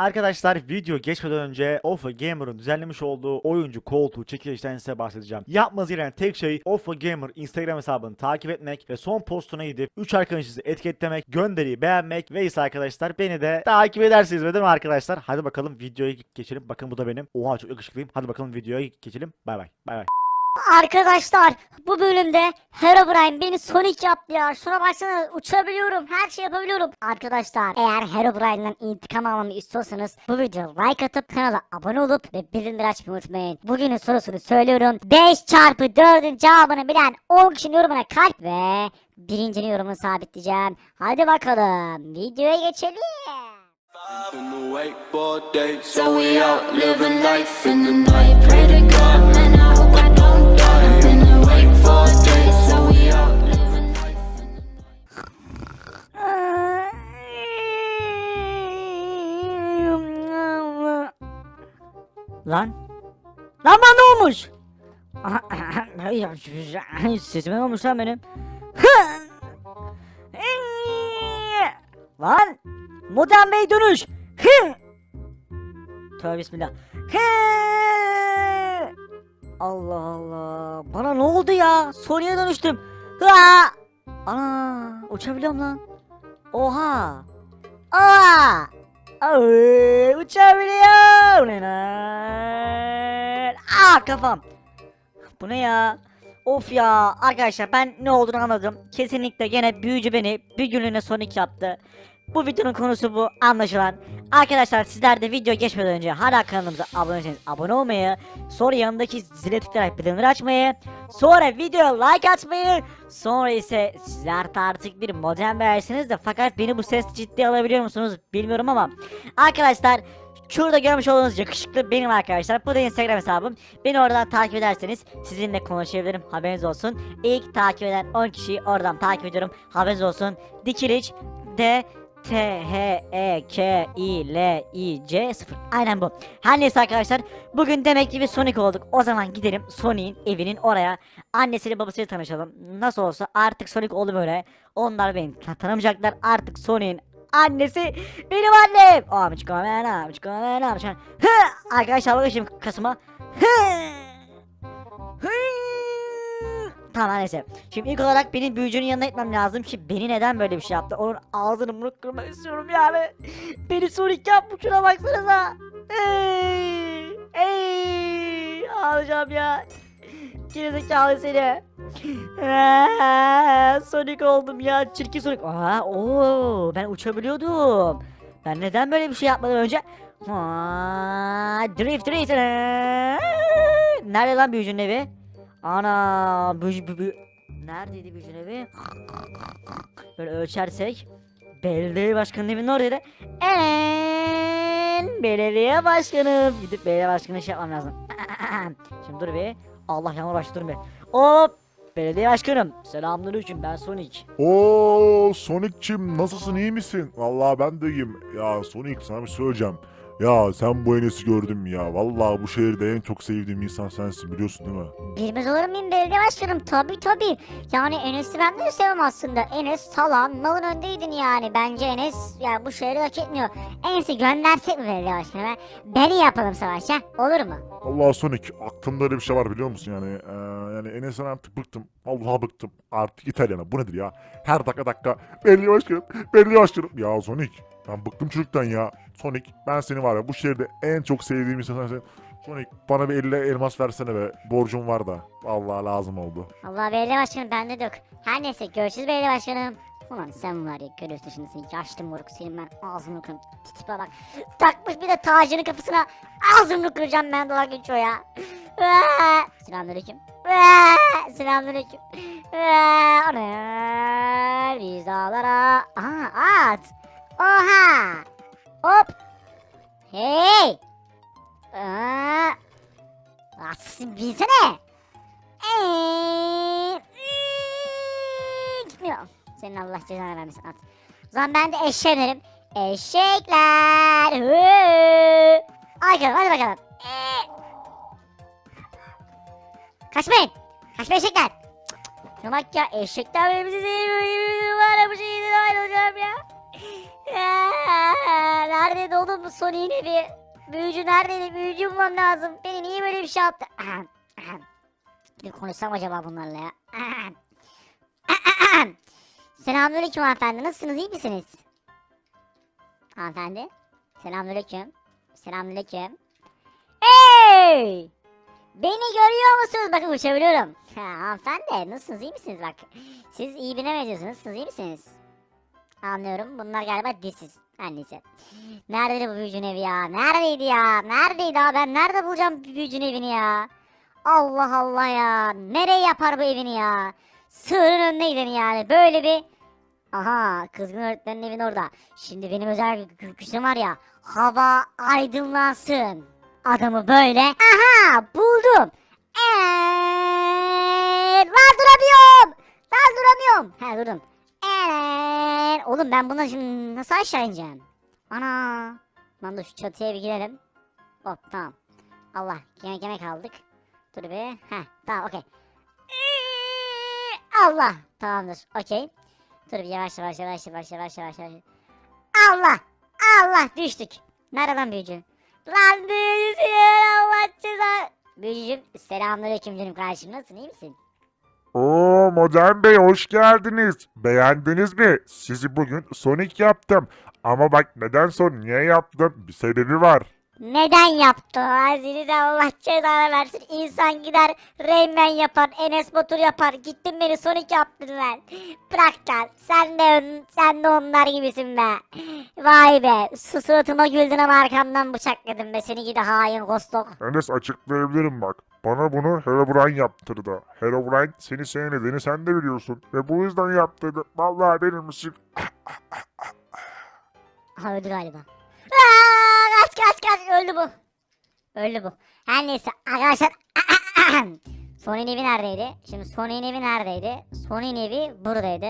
Arkadaşlar video geçmeden önce Offa Gamer'ın düzenlemiş olduğu oyuncu koltuğu çekilişten size bahsedeceğim. Yapmanız gereken tek şey Offa Gamer Instagram hesabını takip etmek ve son postuna gidip 3 arkadaşınızı etiketlemek, gönderiyi beğenmek ve ise arkadaşlar beni de takip edersiniz değil mi arkadaşlar? Hadi bakalım videoya geçelim. Bakın bu da benim. Oha çok yakışıklıyım. Hadi bakalım videoya geçelim. Bay bay. Bay bay. Arkadaşlar bu bölümde Herobrine beni Sonic yaptı ya. Şuna baksana uçabiliyorum her şey yapabiliyorum. Arkadaşlar eğer Herobrine'den intikam almamı istiyorsanız bu videoya like atıp kanala abone olup ve bildirimleri açmayı unutmayın. Bugünün sorusunu söylüyorum. 5 çarpı 4'ün cevabını bilen 10 kişinin yorumuna kalp ve birincinin yorumunu sabitleyeceğim. Hadi bakalım videoya geçelim. So we out living life in the night. Pray to God, Lan. Lan bana ne olmuş? Sesime ne olmuş lan benim? lan. Modern Bey dönüş. Tövbe bismillah. Allah Allah. Bana ne oldu ya? Soruya dönüştüm. Ana uçabiliyorum lan. Oha. Aa! Ay, uçabiliyorum. Aa kafam. Bu ne ya? Of ya arkadaşlar ben ne olduğunu anladım. Kesinlikle gene büyücü beni bir günlüğüne Sonic yaptı. Bu videonun konusu bu anlaşılan. Arkadaşlar sizler de video geçmeden önce hala kanalımıza abone değilseniz abone olmayı, sonra yanındaki zile tıklayarak bildirimleri açmayı, sonra videoya like atmayı, sonra ise sizler de artık bir modem versiniz de fakat beni bu ses ciddiye alabiliyor musunuz bilmiyorum ama arkadaşlar Şurada görmüş olduğunuz yakışıklı benim arkadaşlar. Bu da Instagram hesabım. Beni oradan takip ederseniz sizinle konuşabilirim. Haberiniz olsun. İlk takip eden 10 kişiyi oradan takip ediyorum. Haberiniz olsun. Dikiliç D T H E K I L I C 0. Aynen bu. Her neyse arkadaşlar. Bugün demek ki bir Sonic olduk. O zaman gidelim Sonic'in evinin oraya. Annesiyle babasıyla tanışalım. Nasıl olsa artık Sonic oldu böyle. Onlar beni ta- tanımayacaklar. Artık Sonic'in annesi benim annem. Amcık amen amcık amen amcık. Hı! Arkadaşlar bakın şimdi kasıma. Hı! Hı! Tamam neyse. Şimdi ilk olarak benim büyücünün yanına gitmem lazım ki beni neden böyle bir şey yaptı. Onun ağzını bunu kırmak istiyorum yani. Beni Sonic yapmış şuna baksanıza. Ey! Ey! Ağlayacağım ya. Gerizekalı seni. Sonic oldum ya. Çirkin Sonic. Aa, oo, ben uçabiliyordum. Ben neden böyle bir şey yapmadım önce? Drift drift. Nerede lan büyücünün evi? Ana büyücü bü, bü- Neredeydi büyücünün evi? Böyle ölçersek. Belediye başkanının evinin oradaydı. En belediye başkanım. Gidip belediye başkanı şey yapmam lazım. Şimdi dur bir. Allah dur bir. Hop. Belediye başkanım. Selamünaleyküm ben Sonic. Oo Sonic'cim nasılsın iyi misin? Vallahi ben de iyiyim. Ya Sonic sana bir şey söyleyeceğim. Ya sen bu Enes'i gördün mü ya? Vallahi bu şehirde en çok sevdiğim insan sensin biliyorsun değil mi? Bilmez olur muyum belediye başkanım? Tabi tabi. Yani Enes'i ben de sevmem aslında. Enes salan malın öndeydin yani. Bence Enes yani bu şehri hak etmiyor. Enes'i göndersek mi belediye başkanı? Beni yapalım savaşa. Olur mu? Allah Sonic aklımda öyle bir şey var biliyor musun yani? Ee, yani Enes'ten artık bıktım. Vallahi bıktım. Artık İtalyana bu nedir ya? Her dakika dakika belediye başkanım, belediye başkanım. Ya Sonic ben bıktım çocuktan ya. Sonic ben seni var ya bu şehirde en çok sevdiğim insan sensin. Sonic bana bir elle elmas versene be. Borcum var da. Vallahi lazım oldu. Allah belediye başkanım bende de yok. Her neyse görüşürüz belediye başkanım. Ulan sen var ya görüyorsun şimdi seni yaşlı moruk senin ben ağzını kırım. Tipe bak. Takmış bir de tacını kafasına ağzını kıracağım ben dolar geçiyor ya. Selamünaleyküm. Selamünaleyküm. Ana! Biz dağlara. Aha at. Oha! Hop! Hey! Aa! Atsın binsene. Eee, hmm, Gitmiyor. Senin Allah cezanı vermesin at. O zaman ben de eşeğe dönerim. Eşekler. Hı. Ay hadi bakalım. Ee. Kaçmayın. Kaçmayın eşekler. Bak ya eşekler bizi sevmiyor gibi var bu şehirden ayrılacağım ya. Eee, Neredeydi oğlum bu Sonic'in evi? Büyücü neredeydi? Büyücü bulmam lazım. Beni niye böyle bir şey yaptı? Bir konuşsam acaba bunlarla ya? Selamünaleyküm hanımefendi. Nasılsınız? iyi misiniz? Hanımefendi. Selamünaleyküm. Selamünaleyküm. Hey! Beni görüyor musunuz? Bakın uçabiliyorum. Ha, hanımefendi nasılsınız? iyi misiniz? Bak. Siz iyi birine benziyorsunuz. Siz iyi misiniz? Anlıyorum. Bunlar galiba disiz. Her neyse. Nerede bu büyücünün evi ya? Neredeydi ya? Neredeydi abi? Ben nerede bulacağım bu büyücünün evini ya? Allah Allah ya. Nereye yapar bu evini ya? Sığırın önüne yani. Böyle bir... Aha kızgın öğretmenin evin orada. Şimdi benim özel gü- gü- gücüm var ya. Hava aydınlansın. Adamı böyle. Aha buldum. Eee, lan duramıyorum. Lan duramıyorum. He durdum. Eee, oğlum ben buna şimdi nasıl aşağı ineceğim? Ana. Lan dur şu çatıya bir girelim. Hop tamam. Allah gene gene kaldık. Dur bir. Heh tamam okey. Eee, Allah. Tamamdır okey. Dur bir yavaş yavaş yavaş yavaş yavaş yavaş yavaş. Allah. Allah düştük. Nereden büyücü? Lan büyücüsün Allah ceza. Büyücücüm selamünaleyküm canım kardeşim nasılsın iyi misin? Oo Modern Bey hoş geldiniz. Beğendiniz mi? Sizi bugün Sonic yaptım. Ama bak neden son niye yaptım? Bir sebebi var. Neden yaptın? Ay Seni de Allah cezanı versin. İnsan gider Rayman yapar, Enes Batur yapar. Gittin beni Sonic yaptın lan. Bırak lan. Sen de, sen de onlar gibisin be. Vay be. Su suratıma güldün ama arkamdan bıçakladın be. Seni gidi hain Kostok. Enes açıklayabilirim bak. Bana bunu Herobrine yaptırdı. Herobrine seni sevmediğini sen de biliyorsun. Ve bu yüzden yaptırdı. Vallahi benim için Aha öldü galiba. Aa, kaç kaç kaç öldü bu. Öldü bu. Her neyse arkadaşlar. Sony'nin evi neredeydi? Şimdi Sony'nin evi neredeydi? Sony'nin evi buradaydı.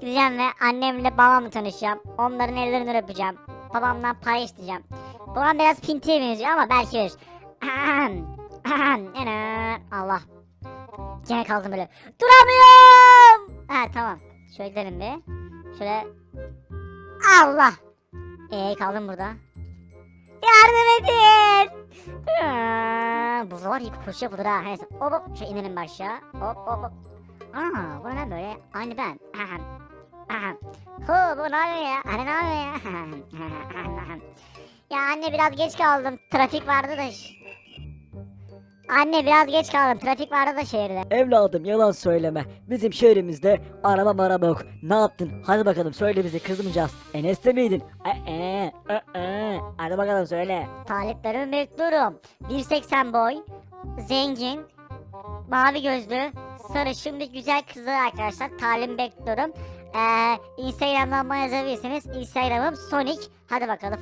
Gideceğim ve annemle babamla tanışacağım. Onların ellerinden öpeceğim. Babamdan para isteyeceğim. Babam biraz pintiye benziyor ama belki verir. Allah. Gene kaldım böyle. Duramıyorum. Ha tamam. Şöyle gidelim bir. Şöyle. Allah. Ee kaldım burada. Yardım edin. Aa, Bu var ya koşuyor budur ha. Neyse hop hop şu inelim başa. Hop hop hop. Aa bu ne böyle? Aynı ben. Ahem. Ahem. Hu bu ne oluyor ya? Anne ne oluyor ya? Ya anne biraz geç kaldım. Trafik vardı da. Anne biraz geç kaldım. Trafik vardı da şehirde. Evladım yalan söyleme. Bizim şehrimizde araba maraba yok. Ne yaptın? Hadi bakalım söyle bize kızmayacağız. Enes'te miydin? Ee, ee. Hadi bakalım söyle. Taliplerimi bekliyorum. 1.80 boy, zengin, mavi gözlü, sarışın bir güzel kızı arkadaşlar. Talim bekliyorum. Ee, Instagram'dan bana yazabilirsiniz. Instagram'ım Sonic. Hadi bakalım.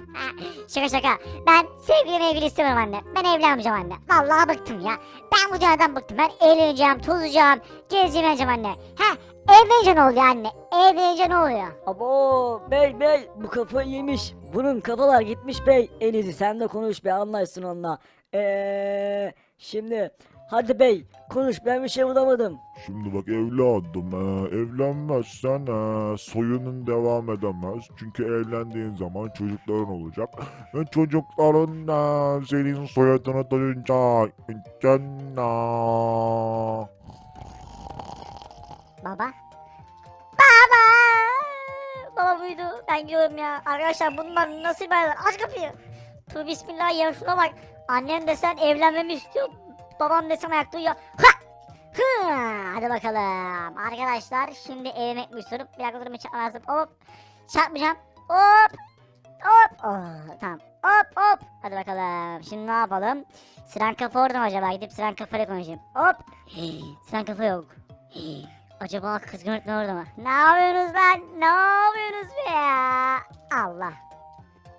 Şaka şaka. Ben sevgilim evli istemiyorum anne. Ben evlenmeyeceğim anne. Vallahi bıktım ya. Ben bu dünyadan bıktım. Ben eğleneceğim, tozacağım, gezeceğim anne. Ha, evlenince ne oluyor anne? Evlenince ne oluyor? Abo bey bey bu kafayı yemiş. Bunun kafalar gitmiş bey. En iyisi sen de konuş be anlaşsın onunla. Eee şimdi hadi bey konuş ben bir şey bulamadım. Şimdi bak evladım e, evlenmezsen e, soyunun devam edemez. Çünkü evlendiğin zaman çocukların olacak. Ve çocukların e, senin soyadını duyunca cennet. Baba. Baba. Baba buydu. Ben gidiyorum ya. Arkadaşlar bunlar nasıl hayvan? Aç kapıyı. Tu bismillah ya şuna bak. Annem desen evlenmemi istiyor. Babam desen ayakta uyuyor. Ha! Hı! Hadi bakalım. Arkadaşlar şimdi evime gitmiş durup bir dakika durumu lazım. Hop. Çarpmayacağım. Hop. Hop. Oh, tamam. Hop hop. Hadi bakalım. Şimdi ne yapalım? Siren kafa orada mı acaba? Gidip Siren kafayla konuşayım. Hop. Siren kafa yok. Acaba kızgın öğretmen orada mı? Ne yapıyorsunuz lan? Ne yapıyorsunuz be ya? Allah.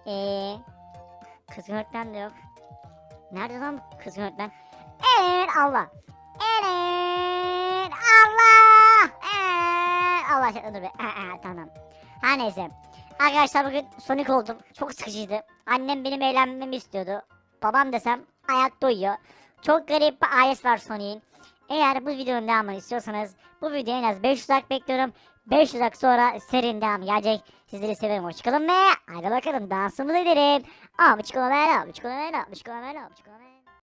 Eee? Kızgın öğretmen de yok. Nerede lan bu kızgın öğretmen? Evet Allah. Evet Allah. Evet Allah aşkına dur be. Tamam. Her neyse. Arkadaşlar bugün Sonic oldum. Çok sıkıcıydı. Annem benim eğlenmemi istiyordu. Babam desem ayakta uyuyor. Çok garip bir ailesi var Sonic'in. Eğer bu videonun devamını istiyorsanız bu videoya en az 500 like bekliyorum. 500 dakika sonra serinin devamı gelecek. Sizleri severim hoşçakalın ve haydi bakalım dansımızı edelim. Abi çikolata, abi çikolata, abi çikolata, abi çikolata.